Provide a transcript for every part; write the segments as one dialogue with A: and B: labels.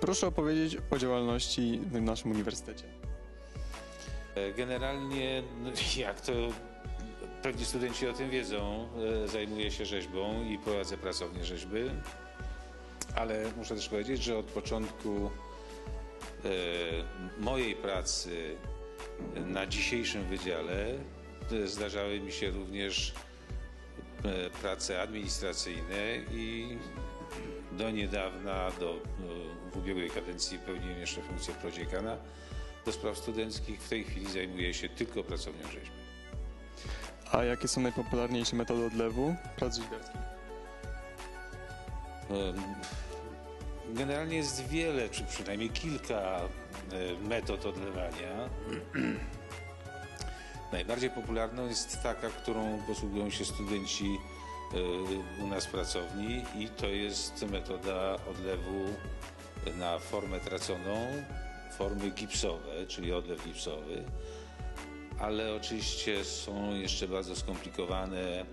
A: Proszę opowiedzieć o działalności w naszym uniwersytecie.
B: E, Generalnie, no, jak to pewni studenci o tym wiedzą, e, zajmuję się rzeźbą i prowadzę pracownię rzeźby, ale muszę też powiedzieć, że od początku e, mojej pracy na dzisiejszym wydziale zdarzały mi się również prace administracyjne i do niedawna, do, e, w ubiegłej kadencji pełniłem jeszcze funkcję prodziekana do spraw studenckich. W tej chwili zajmuję się tylko pracownią rzeźby.
A: A jakie są najpopularniejsze metody odlewu prac rzeźbiarskich?
B: Em, Generalnie jest wiele, czy przynajmniej kilka e, metod odlewania. Najbardziej popularną jest taka, którą posługują się studenci e, u nas w pracowni i to jest metoda odlewu na formę traconą, formy gipsowe, czyli odlew gipsowy. Ale oczywiście są jeszcze bardzo skomplikowane e,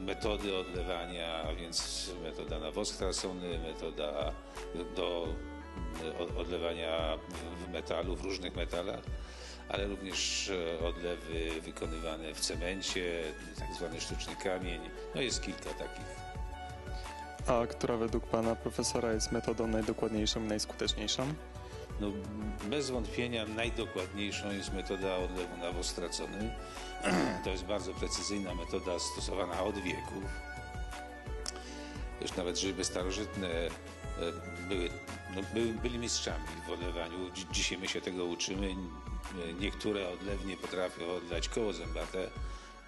B: metody odlewania, a więc metoda na wosk tracony, metoda do e, od- odlewania w metalu, w różnych metalach, ale również e, odlewy wykonywane w cemencie, tak zwany sztuczny kamień. No jest kilka takich.
A: A która według pana profesora jest metodą najdokładniejszą i najskuteczniejszą?
B: No, bez wątpienia najdokładniejszą jest metoda odlewu na wosk stracony. To jest bardzo precyzyjna metoda stosowana od wieków. Już nawet rzeźby starożytne e, były, no, były, byli mistrzami w odlewaniu. Dzi- Dzisiaj my się tego uczymy. Niektóre odlewnie potrafią odlać koło zębate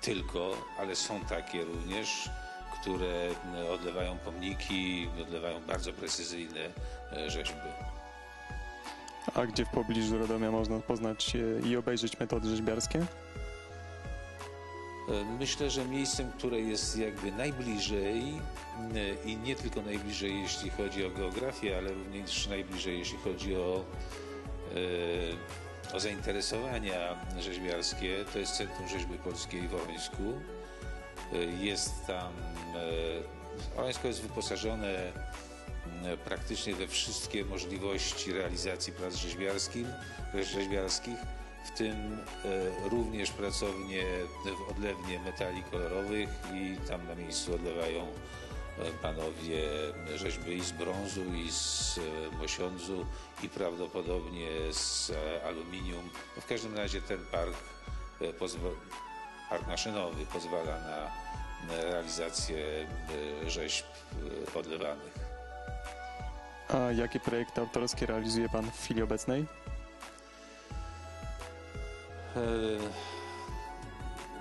B: tylko, ale są takie również, które odlewają pomniki, odlewają bardzo precyzyjne e, rzeźby.
A: A gdzie w pobliżu Radomia można poznać i obejrzeć metody rzeźbiarskie?
B: E, Myślę, że miejscem, które jest jakby najbliżej e, i nie tylko najbliżej, jeśli chodzi o geografię, ale również najbliżej, jeśli chodzi o, e, o zainteresowania rzeźbiarskie, to jest Centrum Rzeźby Polskiej w Orońsku. E, Jest tam, Orońsko jest wyposażone e, praktycznie we wszystkie możliwości realizacji prac rzeźbiarskich w tym e, również pracownie w odlewnie metali kolorowych i tam na miejscu odlewają e, panowie rzeźby z brązu, i z e, mosiądzu, i prawdopodobnie z aluminium. No w każdym razie ten park, park maszynowy pozwala na realizację rzeźb odlewanych.
A: A jakie projekty autorskie realizuje pan w chwili obecnej?
B: E,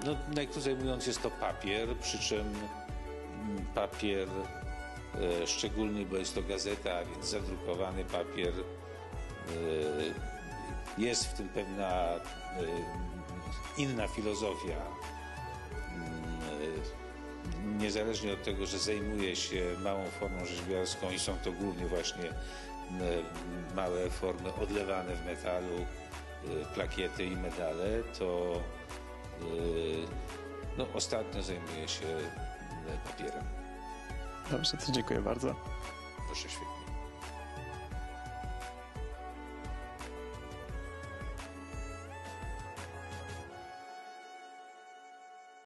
B: No, najkrócej mówiąc, jest to papier, przy czym mm, papier e, szczególny, bo jest to gazeta, a więc zadrukowany papier. E, Jest w tym pewna inna filozofia. Mm, Niezależnie od tego, że zajmuję się małą formą rzeźbiarską i są to głównie właśnie małe formy odlewane w metalu, plakiety i medale, to e, no, ostatnio zajmuję się e, papierem.
A: Dobrze, to dziękuję bardzo.
B: Proszę świetnie.